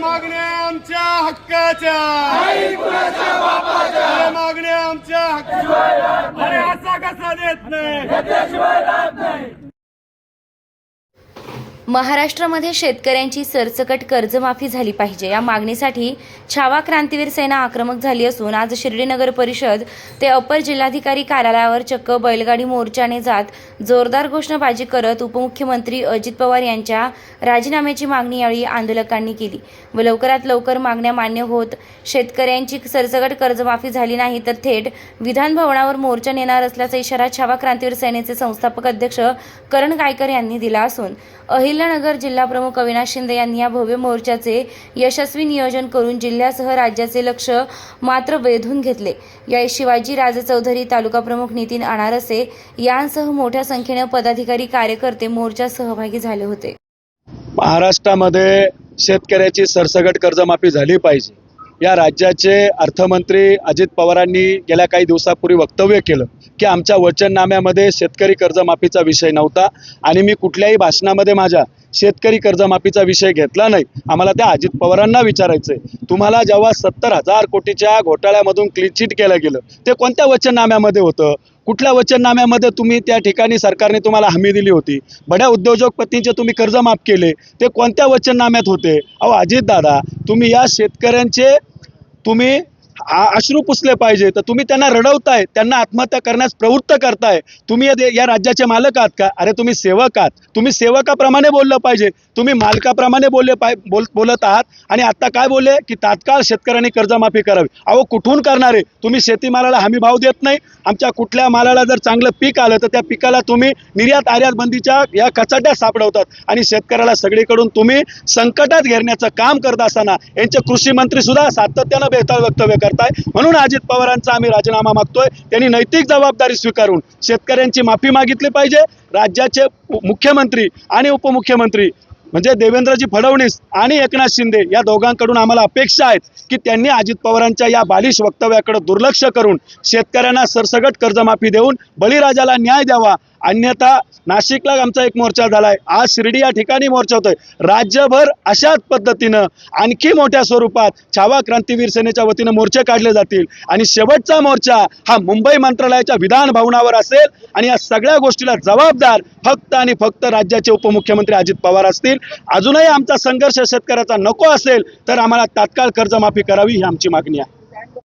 मागण्या आमच्या हक्काच्या. मागण्या आमच्या हक्काच्या अरे असा कसा देत नाही. महाराष्ट्रामध्ये शेतकऱ्यांची सरसकट कर्जमाफी झाली पाहिजे. या मागणीसाठी छावा क्रांतीवीर सेना आक्रमक झाली असून आज शिर्डी नगर परिषद ते अपर जिल्हाधिकारी कार्यालयावर चक्क बैलगाडी मोर्चाने जात जोरदार घोषणाबाजी करत उपमुख्यमंत्री अजित पवार यांच्या राजीनाम्याची मागणी यावेळी आंदोलकांनी केली. व लवकरात लवकर मागण्या मान्य होत शेतकऱ्यांची सरसकट कर्जमाफी झाली नाही तर थेट विधान भवनावर मोर्चा नेणार असल्याचा इशारा छावा क्रांतीवीर सेनेचे संस्थापक अध्यक्ष करण गायकर यांनी दिला असून अहिल्यानगर जिल्हा प्रमुख अविनाश शिंदे यांनी या भव्य मोर्चाचे यशस्वी नियोजन करून जिल्ह्यासह राज्याचे लक्ष मात्र वेधून घेतले. या शिवाजी राजे चौधरी तालुका प्रमुख नितीन अनारसे यांसह मोठ्या संख्येने पदाधिकारी कार्यकर्ते मोर्चात सहभागी झाले होते. महाराष्ट्रामध्ये शेतकऱ्याची सरसगट कर्जमाफी झाली पाहिजे. या राज्याचे अर्थमंत्री अजित पवारांनी गेल्या काही दिवसापूर्वी वक्तव्य केलं की आमच्या वचननाम्यामध्ये शेतकरी कर्जमाफीचा विषय नव्हता आणि मी कुठल्याही भाषणामध्ये माझ्या शेतकरी कर्जमाफीचा विषय घेतला नाही. आम्हाला त्या अजित पवारांना विचारायचंय. तुम्हाला जेव्हा सत्तर हजार कोटीच्या घोटाळ्यामधून क्लीनचिट केलं गेलं ते कोणत्या वचननाम्यामध्ये होतं? कुठल्या वचननाम्यामध्ये तुम्ही त्या ठिकाणी सरकारने तुम्हाला हमी दिली होती? बड्या उद्योजकपतींचे तुम्ही कर्ज माफ केले ते कोणत्या वचननाम्यात होते? अहो अजितदादा तुम्ही या शेतकऱ्यांचे तुम्ही अश्रू पुसले पाहिजे. तर तुम्ही त्यांना रडवताय त्यांना आत्महत्या करण्यास प्रवृत्त करताय. तुम्ही या राज्याचे मालक आहात का? अरे तुम्ही सेवक आहात. तुम्ही सेवकाप्रमाणे बोललं पाहिजे. तुम्ही मालकाप्रमाणे बोलले पाय बोल बोलत आहात. आणि आता काय बोलले? की तात्काळ शेतकऱ्यांनी कर्जमाफी करावी. अहो कुठून करणार? आहे तुम्ही शेतीमालाला हमी भाव देत नाही. आमच्या कुठल्या मालाला जर चांगलं पीक आलं तर त्या पिकाला तुम्ही निर्यात आयात बंदीच्या या कचाट्यात सापडवतात. आणि शेतकऱ्याला सगळीकडून तुम्ही संकटात घेरण्याचं काम करत असताना यांचे कृषी मंत्री सुद्धा सातत्यानं बेताळ वक्तव्य करताय. म्हणून अजित पवारांचा आम्ही राजीनामा मागतोय. त्यांनी नैतिक जबाबदारी स्वीकारून शेतकऱ्यांची माफी मागितली पाहिजे. राज्याचे मुख्यमंत्री आणि उपमुख्यमंत्री म्हणजे देवेंद्रजी फडणवीस आणि एकनाथ शिंदे या दोघांकडून आम्हाला अपेक्षा आहेत की त्यांनी अजित पवारांच्या या बालिश वक्तव्याकडे दुर्लक्ष करून शेतकऱ्यांना सरसगट कर्जमाफी देऊन बळीराजाला न्याय द्यावा. अन्यथा नाशिकला आमचा एक मोर्चा झाला आहे आज शिर्डी या ठिकाणी मोर्चा होतोय राज्यभर अशाच पद्धतीनं आणखी मोठ्या स्वरूपात छावा क्रांतीवीर सेनेच्या वतीनं मोर्चे काढले जातील. आणि शेवटचा मोर्चा हा मुंबई मंत्रालयाच्या विधान भवनावर असेल. आणि या सगळ्या गोष्टीला जबाबदार फक्त आणि फक्त राज्याचे उपमुख्यमंत्री अजित पवार असतील. अजूनही आमचा संघर्ष शेतकऱ्याचा नको असेल तर आम्हाला तात्काळ कर्जमाफी करावी ही आमची मागणी आहे.